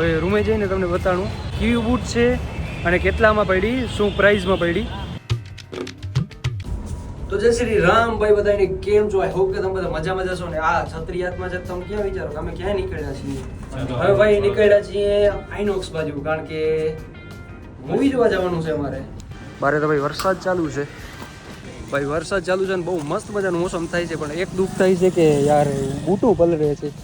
હવે રૂમે જઈને તમને બતાડું કેવી બૂટ છે અને કેટલામાં પડી શું પ્રાઇઝમાં પડી? તો જય શ્રી રામ ભાઈ બધાને કેમ છો? આઈ હોપ કે તમે બધા મજા મજા છો ને આ છત્રી હાથમાં છે તમે ક્યાં વિચારો કે અમે ક્યાં નીકળ્યા છીએ? હવે ભાઈ નીકળ્યા છીએ આઈનોક્સ બાજુ કારણ કે મૂવી જોવા જવાનું છે અમારે. બારે તો ભાઈ વરસાદ ચાલુ છે. ભાઈ વરસાદ ચાલુ છે ને બહુ મસ્ત મજાનું મોસમ થાય છે પણ એક દુઃખ થાય છે કે યાર બૂટું પલરે છે.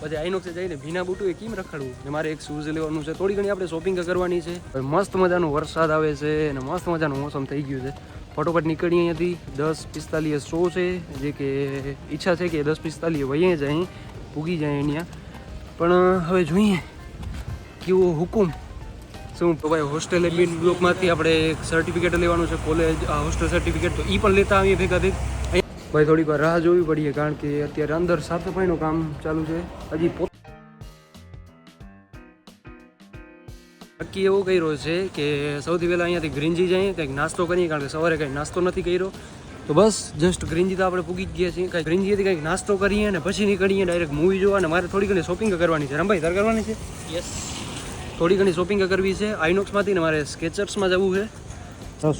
પછી આઈનોક્સે જઈને ભીના બૂટું એ કેમ રખડવું? ને મારે એક શૂઝ લેવાનું છે. થોડી ઘણી આપણે શોપિંગ કરવાની છે. મસ્ત મજાનો વરસાદ આવે છે અને મસ્ત મજાનું મોસમ થઈ ગયું છે. ફટોફટ નીકળી અહીંયાથી. દસ પિસ્તાલીસ શો છે. જે કે ઈચ્છા છે કે દસ પિસ્તાલીસ વહીએ જ અહીં. પૂગી જાય અહીંયા પણ હવે જોઈએ. કેવો હુકુમ. શું? તો ભાઈ હોસ્ટેલ એડમિન બ્લોકમાંથી આપણે એક સર્ટિફિકેટ લેવાનું છે. કોલેજ હોસ્ટેલ સર્ટિફિકેટ તો એ પણ લેતા આવીએ ભેગા ભેગ. ભાઈ થોડીક વાર રાહ જોવી પડીએ કારણ કે અત્યારે અંદર સાફ સફાઈનું કામ ચાલુ છે. હજી નક્કી એવો કર્યો છે કે સૌથી પહેલાં અહીંયાથી ગ્રીનજી જઈએ કંઈક નાસ્તો કરીએ કારણ કે સવારે કંઈ નાસ્તો નથી કર્યો. તો બસ જસ્ટ ગ્રીનજી તો આપણે પૂગી જ ગયા છીએ. કંઈક ગ્રીનજીથી કંઈક નાસ્તો કરીએ અને પછી નીકળીએ ડાયરેક્ટ મૂવી જોવા. અને મારે થોડી ઘણી શોપિંગ કરવાની છે. રમભાઈ તાર કરવાની છે? યસ થોડી ઘણી શોપિંગ કરવી છે. આઈનોક્સમાંથી ને મારે સ્કેચર્સમાં જવું છે.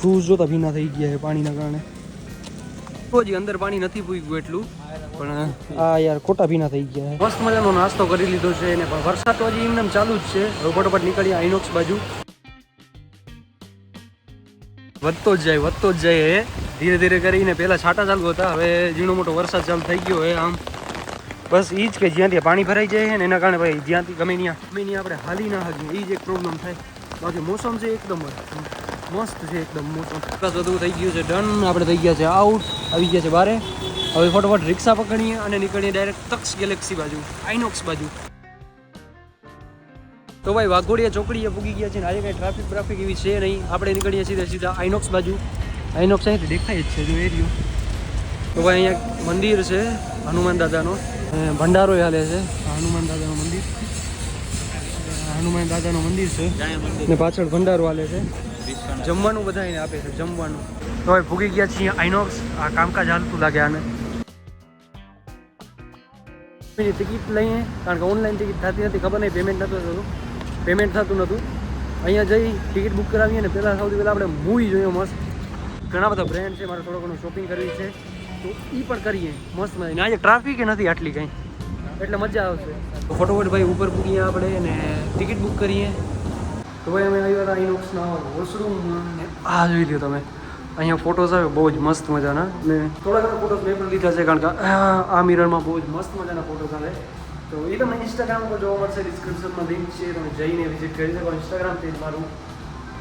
શૂઝ જોતા ભીના થઈ ગયા છે પાણીના કારણે. હજી અંદર પાણી નથી પૂગ્યું એટલું. પણ આ યાર ખોટા ભીના થઈ ગયા. મસ્ત મજાનો નાસ્તો કરી લીધો છે અને પણ વરસાદ તો હજી એમને ચાલુ જ છે. હવે ફટોફટ નીકળીએ આઈનોક્સ બાજુ. વધતો જ જાય વધતો જ જાય એ. ધીરે ધીરે કરીને પહેલા છાંટા ચાલુ હતા હવે ઝીણો મોટો વરસાદ ચાલુ થઈ ગયો હે આમ. બસ એ જ કે જ્યાંથી પાણી ભરાઈ જાય ને એના કારણે ભાઈ જ્યાંથી ગમે ત્યાં ગમે ત્યાં આપણે હાલી ના હાલીએ એ જ એક પ્રોબ્લેમ થાય. બાકી મોસમ છે એકદમ મસ્ત છે એકદમ મોસમ. બસ બધું થઈ ગયું છે ડન આપણે થઈ ગયા છે આઉટ આવી ગયા છે બારે. હવે ફટોફટ રિક્ષા પકડીએ અને નીકળીએ ડાયરેક્ટ તક્ષ ગેલેક્સી બાજુ આઈનોક્સ બાજુ. તો ભાઈ વાઘોડિયા ચોકડીએ પૂગી ગયા છે ને આજે કંઈ ટ્રાફિક બ્રાફિક એવી છે નહીં. આપણે નીકળીએ સીધા સીધા આઈનોક્સ બાજુ. આઈનોક્સ અહીંથી દેખાય જ છે જો એરિયો તો ભાઈ અહીંયા મંદિર છે હનુમાન દાદાનો. ભંડારો હાલે છે હનુમાન દાદાનું મંદિર. હનુમાન દાદાનું મંદિર છે. ને પાછળ ભંડારો હાલે છે. જમવાનું બધા એને આપે છે, જમવાનું. તો હવે ભૂગી ગયા છીએ આઈનોક્સ. આ કામકાજ હાલતું લાગે આને. ટિકિટ લઈએ, કારણ કે ઓનલાઈન ટિકિટ થતી નથી, ખબર નહીં પેમેન્ટ નથી થતું. પેમેન્ટ થતું નહોતું અહીંયા જઈ ટિકિટ બુક કરાવીએ ને પહેલાં સૌથી પહેલાં આપણે મૂવી જોઈએ મસ્ત. ઘણા બધા બ્રેન્ડ છે, મારે થોડો ઘણું શોપિંગ કરવી છે. તો એ પણ કરીએ મસ્ત મજા આજે ટ્રાફિક નથી આટલી કંઈ. એટલે મજા આવશે. ફટોફટ ભાઈ ઉપર પૂગીએ આપણે ને ટિકિટ બુક કરીએ. તો ભાઈ અમે આવ્યા હતા ઇનોક્સના વોશરૂમમાં ને આ જોઈ લ્યો તમે અહીંયા ફોટોસ આવે બહુ જ મસ્ત મજાના ને થોડા ઘણા ફોટોસ મેં પણ લીધા છે કારણ કે આ આ મિરરમાં બહુ જ મસ્ત મજાના ફોટોસ આવે તો એ તમને ઇન્સ્ટાગ્રામ પર જોવા મળશે ડિસ્ક્રિપ્શનમાં લિંક છે તમે જઈને વિઝિટ કરી શકો ઇન્સ્ટાગ્રામ પેજ મારું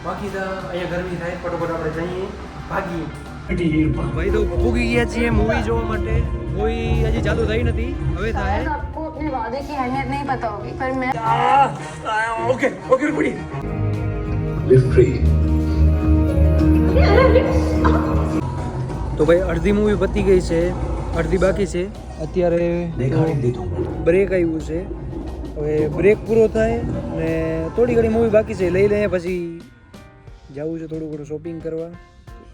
બાકી તો અહીંયા ગરમી થાય ફટોફટ આપણે જઈએ ભાગીએ ભાઈ તો પૂગી ગયા છીએ મૂવી જોવા માટે મૂવી હજી ચાલુ થઈ નથી હવે शायद થાય आपको अपने वादे की अहमियत नहीं पता होगी पर मैं ઓકે ઓકે રૂપડી Live free. તો ભાઈ અડધી મૂવી પતી ગઈ છે. અડધી બાકી છે. અત્યારે બ્રેક આવ્યું છે. હવે બ્રેક પૂરો થાય ને થોડી ઘણી મૂવી બાકી છે. લઈ લઈએ પછી જવું છે થોડું ઘણું શોપિંગ કરવા.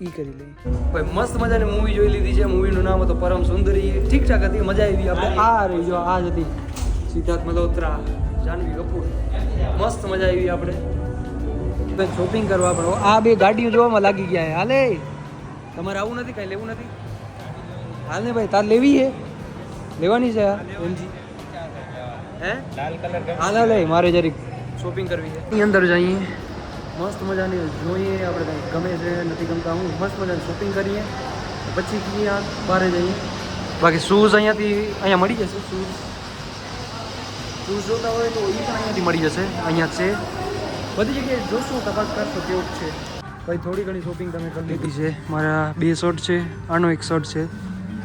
ઈ કરી લઈએ. ભાઈ મસ્ત મજાની મૂવી જોઈ લીધી છે. મૂવીનું નામ હતું પરમ સુંદરી. ઠીક ઠાક હતી મજા આવી આપણે. આ રહી જો આ જ હતી. સિદ્ધાર્થ મલ્હોત્રા જાનવી કપૂર. મસ્ત મજા આવી આપણે. શોપિંગ કરવા પણ. આ બે ગાડીઓ જોવામાં લાગી ગયા હાલે. તમારે આવું નથી કાંઈ લેવું નથી? હાલ ને ભાઈ તાર લેવી છે? લેવાની છે આ? એમજી હે? લાલ કલર હાલ હાલે મારે જરીક શોપિંગ કરવી છે. એની અંદર જઈએ. મસ્ત મજાની જોઈએ આપણે કંઈ ગમે છે નથી ગમતા હું મસ્ત મજાની શોપિંગ કરીએ. પછી ક્યાં બહાર જઈએ. બાકી શૂઝ અહીંયાથી અહીંયા મળી જશે શૂઝ શૂઝ જોતા હોય તો એ પણ અહીંયાથી મળી જશે. અહીંયા છે. બધી જગ્યાએ જોશું, તપાસ કરશો, કેવું છે? ભાઈ, થોડી ઘણી શોપિંગ તમે કરી લીધી છે. મારા બે શર્ટ છે, આનો એક શર્ટ છે.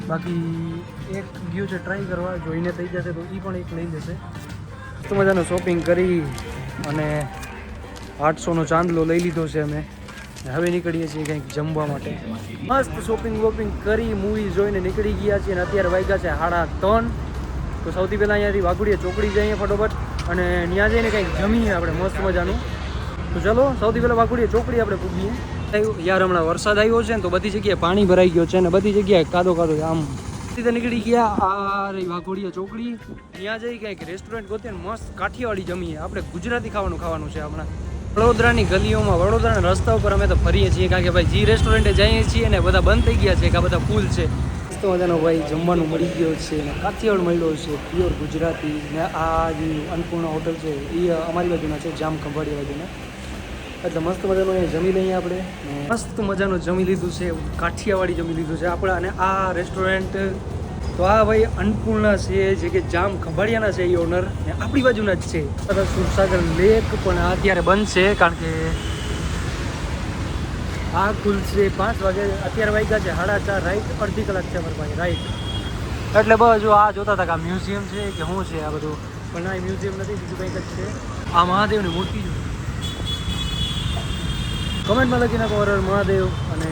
બાકી એક ગયું છે ટ્રાય કરવા. જોઈને થઈ જશે તો એ પણ એક લઈ લેશે. તો મજાનો શોપિંગ કરી અને આઠસોનો ચાંદલો લઈ લીધો છે અમે. હવે નીકળીએ છીએ કંઈક જમવા માટે. મસ્ત શોપિંગ વોપિંગ કરી મૂવી જોઈને નીકળી ગયા છીએ અને અત્યારે વાગ્યા છે સાડા ત્રણ. તો સૌથી પહેલાં અહીંયાથી વાઘુડીએ ચોકડી જઈએ ફટોફટ અને ત્યાં જઈને કંઈક જમીએ આપણે, મસ્ત મજાનું. તો ચલો, સૌથી પહેલાં વાઘોડિયા ચોકડી આપણે પૂગીએ. યાર હમણાં વરસાદ આવ્યો છે ને તો બધી જગ્યાએ પાણી ભરાઈ ગયો છે ને બધી જગ્યાએ કાદો કાદો આમ સીધા નીકળી ગયા. આ રહી વાઘોડિયા ચોકડી ત્યાં જઈ કંઈક રેસ્ટોરન્ટ ગોતે મસ્ત કાઠિયાવાડી જમીએ. આપણે ગુજરાતી ખાવાનું ખાવાનું છે હમણાં. વડોદરાની ગલીઓમાં, વડોદરાના રસ્તા ઉપર અમે તો ફરીએ છીએ કારણ કે ભાઈ, જે રેસ્ટોરન્ટે જઈએ છીએ ને બધા બંધ થઈ ગયા છે કે આ બધા ફૂલ છે. મસ્ત મજાનો ભાઈ જમવાનું મળી ગયો છે ને કાઠિયાવાડ મળ્યો છે પ્યોર ગુજરાતી ને આ જે અન્નપૂર્ણા હોટલ છે, એ અમારી બાજુના છે જામ ખંભાળી બાજુના. એટલે મસ્ત મજાનું અહીંયા જમી લઈએ આપણે. મસ્ત મજાનું જમી લીધું છે, કાઠિયાવાડી જમી લીધું છે આપણે. અને આ રેસ્ટોરન્ટ તો આ ભાઈ અન્નપૂર્ણા છે, જે કે જામ ખંભાળિયાના છે, એ ઓનર ને આપણી બાજુના જ છે. તથા સુરસાગર લેક પણ અત્યારે બંધ છે, કારણ કે આ ખુલશે પાંચ વાગે. અત્યારે વાગ્યા છે સાડા ચાર રાઈટ અડધી કલાક છે અમારે ભાઈ રાઈટ એટલે બસ જો આ જોતા હતા કે આ મ્યુઝિયમ છે કે શું છે આ બધું. પણ આ મ્યુઝિયમ નથી, બીજું કંઈક જ છે. આ મહાદેવની મૂર્તિ છે. કમેન્ટમાં લખી નાખો હર મહાદેવ અને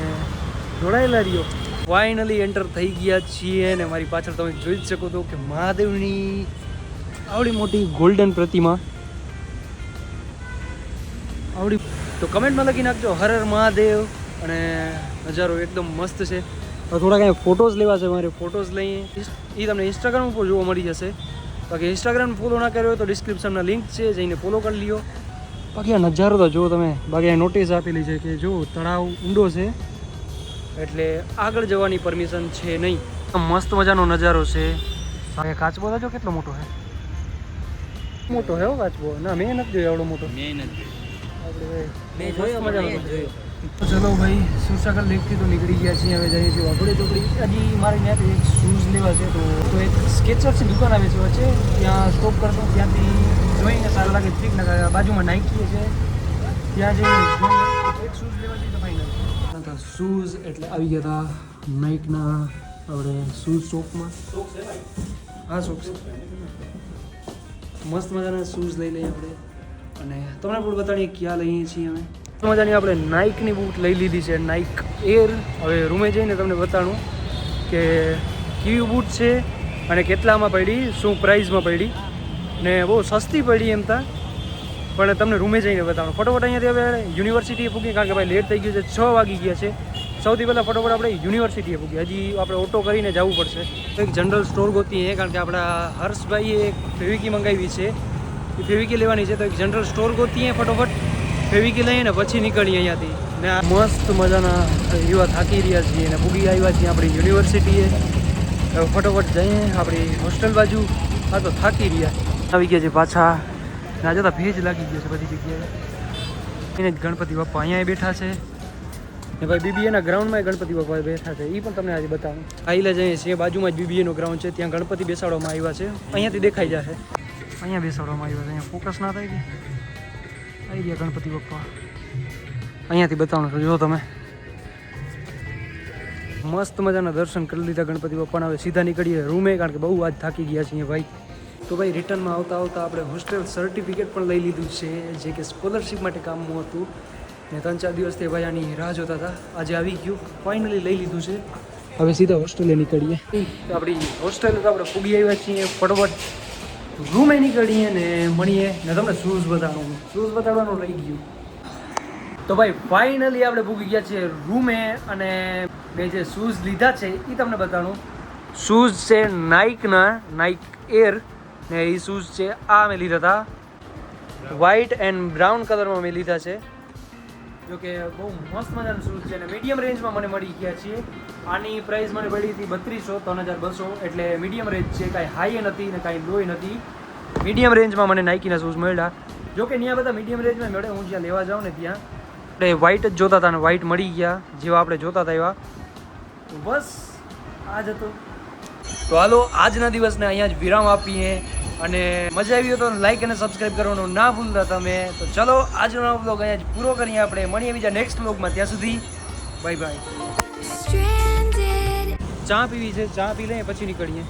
જોડાયેલા રહ્યો. ફાઇનલી એન્ટર થઈ ગયા છીએ અને મારી પાછળ તમે જોઈ જ શકો છો કે મહાદેવની આવડી મોટી ગોલ્ડન પ્રતિમા. આવડી તો કમેન્ટમાં લખી નાખજો હર હર મહાદેવ અને નજારો એકદમ મસ્ત છે. થોડા કાંઈ ફોટોઝ લેવા છે, મારે ફોટોઝ લઈએ. એ તમને ઇન્સ્ટાગ્રામ ઉપર જોવા મળી જશે. બાકી ઇન્સ્ટાગ્રામ ફોલો ના કર્યો હોય તો ડિસ્ક્રિપ્શનમાં લિંક છે, જઈને ફોલો કરી લ્યો. બાકી આ નજારો તો જુઓ તમે. બાકી નોટિસ આપેલી છે કે જો તળાવ ઊંડો છે. એટલે આગળ જવાની પરમિશન છે નહીં. મસ્ત મજાનો નજારો છે. બાકી કાચબો તો જો કેટલો મોટો છે મોટો હે કાચબો. ના મેં નથી જોયો એવડો મોટો. મેં મેં જોયો. તો ચલો ભાઈ સુરસાગર લેકથી તો નીકળી ગયા છીએ. હવે જઈએ છીએ વાઘોડી ચોકડી. હજી મારે ત્યાંથી એક શૂઝ લેવા છે તો તો એક સ્કેચર્સની દુકાન આવે છે વચ્ચે. ત્યાં સ્ટોપ કરશું. ત્યાંથી જોઈને સારા લાગે ઠીક ને બાજુમાં નાઇકી છે. ત્યાં જઈને એક શૂઝ લેવા જઈએ તો ફાઇનલ શૂઝ એટલે આવી ગયા હતા નાઇકના આપણે શૂઝ શોપમાં હા શોપ છે. મસ્ત મજાના શૂઝ લઈ લઈએ આપણે. અને તમને પણ બતાડીએ ક્યાં લઈએ છીએ અમે. મજાની આપણે નાઇકની બૂટ લઈ લીધી છે નાઇક એર હવે રૂમે જઈને તમને બતાડું કે કેવી બૂટ છે અને કેટલામાં પડી શું પ્રાઇઝમાં પડી. ને બહુ સસ્તી પડી એમ તા. પણ તમને રૂમે જઈને બતાવવાનું ફટોફટ અહીંયાથી હવે યુનિવર્સિટીએ પૂગી. કારણ કે ભાઈ લેટ થઈ ગયું છે, છ વાગી ગયા છે. સૌથી પહેલાં ફટોફટ આપણે યુનિવર્સિટીએ પૂગી. હજી આપણે ઓટો કરીને જવું પડશે. તો એક જનરલ સ્ટોર ગોતીએ કારણ કે આપણા હર્ષભાઈએ એક ફેવિકી મંગાવી છે. એ ફેવિકી લેવાની છે, તો એક જનરલ સ્ટોર ગોતીએ ફટોફટ. ફેવિકી લઈએ ને પછી નીકળીએ અહીંયાથી. ને આ મસ્ત મજાના યુવા થાકી રહ્યા છીએ ને પૂગી આવ્યા છીએ આપણી યુનિવર્સિટીએ. ફટોફટ જઈએ આપણી હોસ્ટેલ બાજુ. આ તો થાકી રહ્યા. આવી ગયા છે પાછા. ના જતા ભેજ લાગી ગયો છે બધી જગ્યાએ. એને જ ગણપતિ બાપા અહીંયા બેઠા છે. ને ભાઈ બીબીએના ગ્રાઉન્ડમાં ગણપતિ બાપા બેઠા છે. એ પણ તમને આજે બતાવું. આઈલા જઈએ છીએ બાજુમાં જ બીબીએનો ગ્રાઉન્ડ છે. ત્યાં ગણપતિ બેસાડવામાં આવ્યા છે. અહીંયાથી દેખાઈ જશે અહીંયા બેસાડવામાં આવ્યા છે. અહીંયા ફોકસ ના થાય કે? આવી ગયા ગણપતિ બાપા. અહીંયાથી બતાવવાનું છે. જો તમે. મસ્ત મજાના દર્શન કરી લીધા ગણપતિ બાપાના. હવે સીધા નીકળીએ. રૂમે, કારણ કે બહુ આજ થાકી ગયા છીએ ભાઈ. તો ભાઈ રિટર્નમાં આવતા આવતા આપણે હોસ્ટેલ સર્ટિફિકેટ પણ લઈ લીધું છે, જે કે સ્કોલરશિપ માટે કામનું હતું. ને ત્રણ ચાર દિવસથી ભાઈ આની રાહ જોતા હતા. આજે આવી ગયું. ફાઇનલી લઈ લીધું છે. હવે સીધા હોસ્ટેલે નીકળીએ. આપણી હોસ્ટેલ તો આપણે પૂગી આવ્યા છીએ. ફટોફટ રૂમે નીકળીએ ને મળીએ. ને તમને શૂઝ બતાવવાનું. શૂઝ બતાવવાનું રહી ગયું. તો ભાઈ ફાઇનલી આપણે ભૂગી ગયા છીએ રૂમે અને મેં જે શૂઝ લીધા છે એ તમને બતાવું. શૂઝ છે નાઇકના નાઇક એર ને એ શૂઝ છે, આ મેં લીધા હતા વ્હાઇટ એન્ડ બ્રાઉન કલરમાં મેં લીધા છે. જો કે બહુ મસ્ત મજાના શૂઝ છે અને મીડિયમ રેન્જમાં મને મળી ગયા છે આની પ્રાઇસ મને પડી હતી બત્રીસો, ત્રણ હજાર બસો. એટલે મીડિયમ રેન્જ છે, કાંઈ હાઈ નથી ને કાંઈ લોય નથી. મીડિયમ રેન્જમાં મને નાઇકીના શૂઝ મળ્યા. જો કે ત્યાં બધા મીડિયમ રેન્જમાં મળે, હું જ્યાં લેવા જાઉં ને ત્યાં. આપણે વ્હાઇટ જ જોતા હતા અને વ્હાઇટ મળી ગયા, જેવા આપણે જોતા હતા એવા. તો બસ આ જ હતો. તો હાલો, આજના દિવસને અહીંયા જ વિરામ આપીએ. અને મજા આવી હોય તો લાઈક અને સબસ્ક્રાઇબ કરવાનું ના ભૂલતા તમે. તો ચલો આજનો બ્લોગ અહીંયા જ પૂરો કરીએ આપણે. મળીએ બીજા નેક્સ્ટ બ્લોગમાં ત્યાં સુધી બાય બાય ચા પીવી છે ચા પી લઈએ પછી નીકળીએ.